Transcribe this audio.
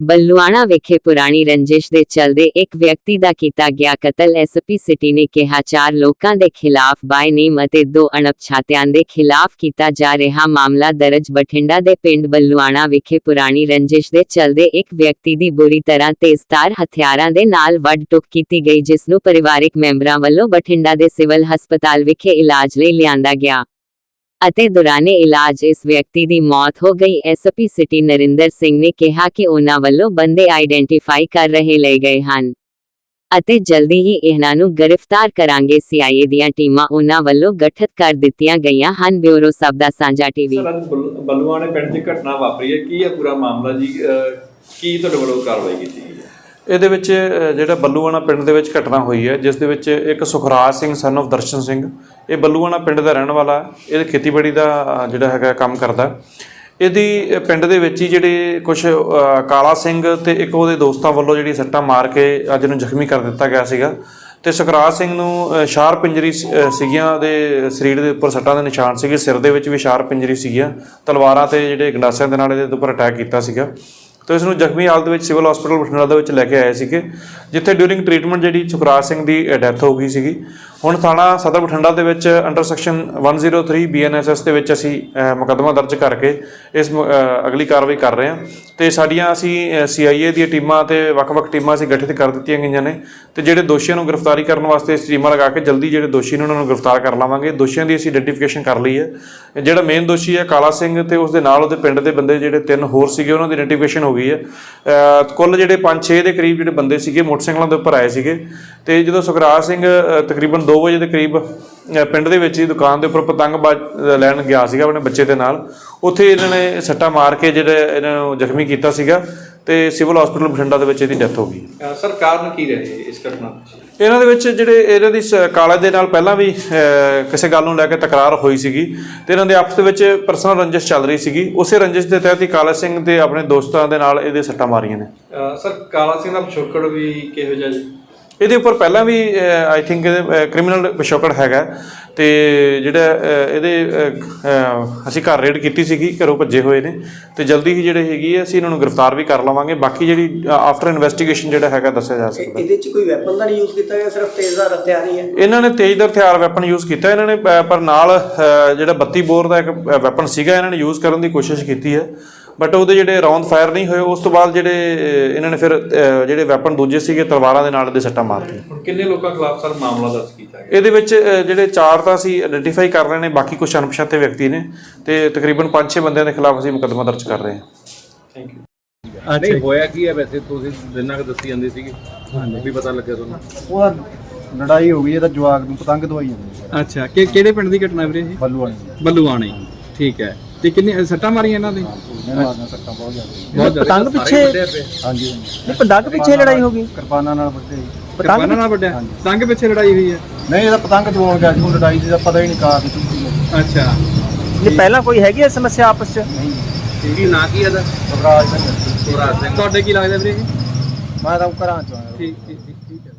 ਬੱਲੂਆਣਾ ਵਿਖੇ ਪੁਰਾਣੀ ਰੰਜਿਸ਼ ਦੇ ਚਲਦੇ ਇੱਕ ਵਿਅਕਤੀ ਦਾ ਕੀਤਾ ਗਿਆ ਕਤਲ ਐਸਪੀ ਸਿਟੀ ਨੇ ਕਿਹਾ, ਚਾਰ ਲੋਕਾਂ ਦੇ ਖਿਲਾਫ ਬਾਈ ਨੇਮ ਅਤੇ ਦੋ ਅਣਪਛਾਤਿਆਂ ਦੇ ਖਿਲਾਫ ਕੀਤਾ ਜਾ ਰਿਹਾ ਮਾਮਲਾ ਦਰਜ। ਬਠਿੰਡਾ ਦੇ ਪਿੰਡ ਬੱਲੂਆਣਾ ਵਿਖੇ ਪੁਰਾਣੀ ਰੰਜਿਸ਼ ਦੇ ਚਲਦੇ ਇੱਕ ਵਿਅਕਤੀ ਦੀ ਬੁਰੀ ਤਰ੍ਹਾਂ ਤੇਜ਼ਧਾਰ ਹਥਿਆਰਾਂ ਦੇ ਨਾਲ ਵੱਢ ਟੁੱਕ ਕੀਤੀ ਗਈ, ਜਿਸ ਨੂੰ ਪਰਿਵਾਰਕ ਮੈਂਬਰਾਂ ਵੱਲੋਂ ਬਠਿੰਡਾ ਦੇ ਸਿਵਲ ਹਸਪਤਾਲ ਵਿਖੇ ਇਲਾਜ ਲਈ ਲਿਆਂਦਾ ਗਿਆ। ਅਤੇ ਦੌਰਾਨੇ ਇਲਾਜ ਇਸ ਵਿਅਕਤੀ ਦੀ ਮੌਤ ਹੋ ਗਈ। ਐਸਪੀ ਸਿਟੀ ਨਰਿੰਦਰ ਸਿੰਘ ਨੇ ਕਿਹਾ ਕਿ ਉਹਨਾਂ ਵੱਲੋਂ ਬੰਦੇ ਆਈਡੈਂਟੀਫਾਈ ਕਰ ਰਹੇ ਲਏ ਗਏ ਹਨ ਅਤੇ ਜਲਦੀ ਹੀ ਇਹਨਾਂ ਨੂੰ ਗ੍ਰਿਫਤਾਰ ਕਰਾਂਗੇ। ਸੀਆਈਏ ਦੀਆਂ ਟੀਮਾਂ ਉਹਨਾਂ ਵੱਲੋਂ ਗਠਿਤ ਕਰ ਦਿੱਤੀਆਂ ਗਈਆਂ ਹਨ। ਬਿਊਰੋ ਸਭ ਦਾ ਸਾਂਝਾ ਟੀਵੀ ਸਰ ਪਿੰਡ 'ਚ ਘਟਨਾ ਵਾਪਰੀ ਹੈ। ਕੀ ਹੈ ਪੂਰਾ ਮਾਮਲਾ ਜੀ? ਕੀ ਤੁਹਾਡੇ ਵੱਲੋਂ ਕਾਰਵਾਈ ਕੀਤੀ ਗਈ? ਇਹਦੇ ਵਿੱਚ ਜਿਹੜਾ ਬੱਲੂਆਣਾ ਪਿੰਡ ਦੇ ਵਿੱਚ ਘਟਨਾ ਹੋਈ ਹੈ, ਜਿਸ ਦੇ ਵਿੱਚ ਇੱਕ ਸੁਖਰਾਜ ਸਿੰਘ ਸਨ of ਦਰਸ਼ਨ ਸਿੰਘ, ਇਹ ਬੱਲੂਆਣਾ ਪਿੰਡ ਦਾ ਰਹਿਣ ਵਾਲਾ ਹੈ। ਇਹ ਖੇਤੀਬਾੜੀ ਦਾ ਜਿਹੜਾ ਹੈਗਾ ਕੰਮ ਕਰਦਾ ਇਹਦੀ ਪਿੰਡ ਦੇ ਵਿੱਚ ਹੀ ਜਿਹੜੇ ਕੁਝ ਕਾਲਾ ਸਿੰਘ ਤੇ ਇੱਕ ਉਹਦੇ ਦੋਸਤਾਂ ਵੱਲੋਂ ਜਿਹੜੀ ਸੱਟਾਂ ਮਾਰ ਕੇ ਅੱਜ ਨੂੰ ਜ਼ਖਮੀ ਕਰ ਦਿੱਤਾ ਗਿਆ ਸੀਗਾ ਤੇ ਸੁਖਰਾਜ ਸਿੰਘ ਨੂੰ ਸ਼ਾਰਪ ਇੰਜਰੀ ਸੀਗੀਆਂ ਦੇ ਸਰੀਰ ਦੇ ਉੱਪਰ ਸੱਟਾਂ ਦੇ ਨਿਸ਼ਾਨ ਸੀਗੇ, ਸਿਰ ਦੇ ਵਿੱਚ ਵੀ ਸ਼ਾਰਪ ਪਿੰਜਰੀ ਸੀਗੀਆਂ, ਤਲਵਾਰਾਂ ਤੇ ਜਿਹੜੇ ਗੰਡਾਸਿਆਂ ਦੇ ਨਾਲ ਇਹਦੇ ਉੱਪਰ ਅਟੈਕ ਕੀਤਾ ਸੀਗਾ ਤੇ ਇਸ ਨੂੰ ਜ਼ਖਮੀ ਹਾਲਤ ਵਿੱਚ ਸਿਵਲ ਹਸਪੀਟਲ ਬਠਿੰਡਾ ਦੇ ਵਿੱਚ ਲੈ ਕੇ ਆਏ ਸੀਗੇ ਜਿੱਥੇ ਡਿਊਰਿੰਗ ਟ੍ਰੀਟਮੈਂਟ ਜਿਹੜੀ ਸੁਖਰਾਜ ਸਿੰਘ ਦੀ ਡੈਥ ਹੋ ਗਈ ਸੀਗੀ। ਹੁਣ ਥਾਣਾ ਸਦਰ ਬਠਿੰਡਾ ਦੇ ਵਿੱਚ ਅੰਡਰ ਸੈਕਸ਼ਨ 103 ਬੀਐਨਐਸਐਸ ਦੇ ਵਿੱਚ ਅਸੀਂ ਅਹ, ਮੁਕੱਦਮਾ ਦਰਜ ਕਰਕੇ ਇਸ ਮ- ਅਗਲੀ ਕਾਰਵਾਈ ਕਰ ਰਹੇ ਹਾਂ। ਤੇ ਸਾਡੀਆਂ ਅਸੀਂ ਸੀਆਈਏ ਦੀਆਂ ਟੀਮਾਂ ਤੇ ਵੱਖ-ਵੱਖ ਟੀਮਾਂ ਅਸੀਂ ਗਠਿਤ ਕਰ ਦਿੱਤੀਆਂ ਗਈਆਂ ਨੇ। ਤੇ ਜਿਹੜੇ ਦੋਸ਼ੀਆਂ ਨੂੰ ਗ੍ਰਿਫਤਾਰੀ ਕਰਨ ਵਾਸਤੇ ਇਸ ਟੀਮਾਂ ਲਗਾ ਕੇ ਜਲਦੀ ਜਿਹੜੇ ਦੋਸ਼ੀ ਨੇ ਉਹਨਾਂ ਨੂੰ ਗ੍ਰਿਫਤਾਰ ਕਰ ਲਾਵਾਂਗੇ। ਦੋਸ਼ੀਆਂ ਦੀ ਅਸੀਂ ਆਇਡੈਂਟੀਫਿਕੇਸ਼ਨ ਕਰ ਲਈ ਹੈ। ਜਿਹੜਾ ਮੇਨ ਦੋਸ਼ੀ ਹੈ ਕਾਲਾ ਸਿੰਘ ਤੇ ਉਸ ਦੇ ਨਾਲ ਉਹਦੇ ਪਿੰਡ ਦੇ ਬੰਦੇ ਜਿਹੜੇ ਤਿੰਨ ਹੋਰ ਸੀਗੇ ਉਹਨਾਂ ਦੀ ਆਇਡੈਂਟੀਫਿਕੇਸ਼ਨ ਹੋ ਗਈ ਹੈ। ਕੁੱਲ ਜਿਹੜੇ 5-6 ਦੇ ਕਰੀਬ ਜਿਹੜੇ ਬੰਦੇ ਸੀਗੇ ਮੋਟਰਸਾਈਕਲਾਂ ਦੇ ਉੱਪਰ ਆਏ ਸੀਗੇ। ਤੇ ਜਦੋਂ ਸੁਖਰਾਜ ਸਿੰਘ ਤਕਰੀਬਨ 2 ਵਜੇ ਦੇ ਕਰੀਬ ਪਿੰਡ ਦੇ ਵਿੱਚ ਹੀ ਦੁਕਾਨ ਦੇ ਉੱਪਰ ਪਤੰਗ ਲੈਣ ਗਿਆ ਸੀਗਾ ਆਪਣੇ ਬੱਚੇ ਦੇ ਨਾਲ। ਉੱਥੇ ਇਹਨਾਂ ਨੇ ਸੱਟਾ ਮਾਰ ਕੇ ਜਿਹੜੇ ਇਹਨਾਂ ਨੂੰ ਜ਼ਖਮੀ ਕੀਤਾ ਸੀਗਾ। ਤੇ ਸਿਵਲ ਹਸਪੀਟਲ ਬਠਿੰਡਾ ਦੇ ਵਿੱਚ ਇਹਦੀ ਡੈਥ ਹੋ ਗਈ। ਸਰ ਕਾਰਨ ਕੀ ਰਹੇ ਇਸ ਘਟਨਾ ਪਿੱਛੇ ਇਹਨਾਂ ਦੇ ਵਿੱਚ ਜਿਹੜੇ ਇਹਨਾਂ ਦੀ ਸ- ਕਾਲੇ ਦੇ ਨਾਲ ਪਹਿਲਾਂ ਵੀ ਅਹ, ਕਿਸੇ ਗੱਲ ਨੂੰ ਲੈ ਕੇ ਤਕਰਾਰ ਹੋਈ ਸੀਗੀ ਤੇ ਇਹਨਾਂ ਦੇ ਆਪਸ ਦੇ ਵਿੱਚ ਪਰਸਨਲ ਰੰਜਿਸ਼ ਚੱਲ ਰਹੀ ਸੀਗੀ। ਉਸੇ ਰੰਜਿਸ਼ ਦੇ ਤਹਿਤ ਹੀ ਕਾਲਾ ਸਿੰਘ ਤੇ ਆਪਣੇ ਦੋਸਤਾਂ ਦੇ ਨਾਲ ਇਹਦੇ ਸੱਟਾਂ ਮਾਰੀਆਂ ਨੇ। ਸਰ ਕਾਲਾ ਸਿੰਘ ਦਾ ਪਿਛੋਕੜ ਵੀ ਕਿਹੋ ਜਿਹਾ ਜੀ? ਇਹਦੇ ਉੱਪਰ ਪਹਿਲਾਂ ਵੀ ਆਈ ਥਿੰਕ ਕ੍ਰਿਮੀਨਲ ਪਿਛੋਕੜ ਹੈਗਾ ਤੇ ਜਿਹੜਾ ਇਹਦੇ ਅਸੀਂ ਘਰ ਰੇਡ ਕੀਤੀ ਸੀਗੀ ਘਰੋਂ ਭੱਜੇ ਹੋਏ ਨੇ। ਤੇ ਜਲਦੀ ਹੀ ਜਿਹੜੇ ਹੈਗੀ ਅਸੀਂ ਇਹਨਾਂ ਨੂੰ ਗ੍ਰਿਫਤਾਰ ਵੀ ਕਰ ਲਵਾਂਗੇ। ਬਾਕੀ ਜਿਹੜੀ ਆਫਟਰ ਇਨਵੈਸਟੀਗੇਸ਼ਨ ਜਿਹੜਾ ਹੈਗਾ ਦੱਸਿਆ ਜਾ ਸਕਦਾ। ਇਹਦੇ ਚ ਕੋਈ ਵੈਪਨ ਦਾ ਨਹੀਂ ਯੂਜ਼ ਕੀਤਾ ਗਿਆ ਸਿਰਫ ਤੇਜ਼ਧਾਰ ਹਥਿਆਰ ਹੀ ਹੈ? ਇਹਨਾਂ ਨੇ ਤੇਜ਼ਧਾਰ ਹਥਿਆਰ ਵੈਪਨ ਯੂਜ਼ ਕੀਤਾ। ਇਹਨਾਂ ਨੇ ਪਰ ਨਾਲ ਜਿਹੜਾ 32 ਬੋਰ ਦਾ ਇੱਕ ਵੈਪਨ ਸੀਗਾ ਇਹਨਾਂ ਨੇ ਯੂਜ਼ ਕਰਨ ਦੀ ਕੋਸ਼ਿਸ਼ ਕੀਤੀ ਹੈ। ਬਟ ਉਹਦੇ ਜਿਹੜੇ ਰੌਂਦ ਫਾਇਰ ਨਹੀਂ ਹੋਏ ਉਸ ਤੋਂ ਬਾਅਦ ਜਿਹੜੇ ਇਹਨਾਂ ਨੇ ਫਿਰ ਜਿਹੜੇ ਵੈਪਨ ਦੂਜੇ ਸੀਗੇ ਤਲਵਾਰਾਂ ਦੇ ਨਾਲ ਇਹਦੇ ਸੱਟਾਂ ਮਾਰਤੀਆਂ। ਹੁਣ ਕਿੰਨੇ ਲੋਕਾਂ ਖਿਲਾਫ ਸਰ ਮਾਮਲਾ ਦਰਜ ਕੀਤਾ ਗਿਆ? ਇਹਦੇ ਵਿੱਚ ਜਿਹੜੇ ਚਾਰ ਤਾਂ ਅਸੀਂ ਆਇਡੈਂਟੀਫਾਈ ਕਰ ਰਹੇ ਨੇ ਬਾਕੀ ਕੁਝ ਅਣਪਛਾਤੇ ਵਿਅਕਤੀ ਨੇ। ਤੇ ਤਕਰੀਬਨ 5-6 ਬੰਦਿਆਂ ਦੇ ਖਿਲਾਫ ਅਸੀਂ ਮੁਕੱਦਮਾ ਦਰਜ ਕਰ ਰਹੇ ਹਾਂ। ਥੈਂਕ ਯੂ ਨਹੀਂ ਹੋਇਆ ਕੀ ਹੈ ਵੈਸੇ? ਤੁਸੀਂ ਦਿਨਾਂ ਕੁ ਦੱਸੀ ਜਾਂਦੇ ਸੀਗੇ ਹਾਂਜੀ। ਵੀ ਪਤਾ ਲੱਗਿਆ ਤੁਹਾਨੂੰ? ਉਹਦਾ ਲੜਾਈ ਹੋ ਗਈ ਇਹਦਾ ਜਵਾਗ ਨੂੰ ਪਤੰਗ ਦਵਾਈ ਜਾਂਦੀ ਹੈ ਅੱਛਾ ਕਿ ਕਿਹੜੇ ਪਿੰਡ ਦੀ ਘਟਨਾ ਵੀਰੇ ਇਹ? ਬੱਲੂ ਵਾਲੀ ਬੱਲੂਆਣੇ। ਠੀਕ ਹੈ। ਤੇ ਕਿੰਨੀ ਸੱਟਾਂ ਮਾਰੀਆਂ ਇਹਨਾਂ ਦੇ ਨੇ ਮਾਰਨਾ ਸੱਟਾਂ ਬਹੁਤ ਜ਼ਿਆਦਾ। ਬਹੁਤ ਜ਼ਿਆਦਾ। ਪਤੰਗ ਪਿੱਛੇ ਹਾਂਜੀ ਇਹ ਪਤੰਗ ਪਿੱਛੇ ਲੜਾਈ ਹੋ ਗਈ। ਕਿਰਪਾਨਾਂ ਨਾਲ ਵੱਡੇ ਪਤੰਗ ਨਾਲ ਵੱਡਿਆ ਪਤੰਗ ਪਿੱਛੇ ਲੜਾਈ ਹੋਈ ਹੈ? ਨਹੀਂ ਇਹਦਾ ਪਤੰਗ ਦਵਾਉਣ ਗਿਆ ਸੀ ਉਹ ਲੜਾਈ ਦੀ ਤਾਂ ਪਤਾ ਹੀ ਨਹੀਂ ਕਾਰਨ ਕੀ ਸੀ। ਅੱਛਾ। ਇਹ ਪਹਿਲਾਂ ਕੋਈ ਹੈਗੀ ਹੈ ਸਮੱਸਿਆ ਆਪਸ ਚ? ਨਹੀਂ। ਕੀ ਨਾਂ ਕੀ ਇਹਦਾ? ਸਵਰਾਜ ਸਿੰਘ। ਸੁਰਾਜ ਸਿੰਘ। ਤੁਹਾਡੇ ਕੀ ਲੱਗਦਾ ਵੀਰੇ ਇਹ? ਮੈਂ ਤਾਂ ਘਰਾਂ ਚ ਆਇਆ। ਠੀਕ ਠੀਕ ਠੀਕ।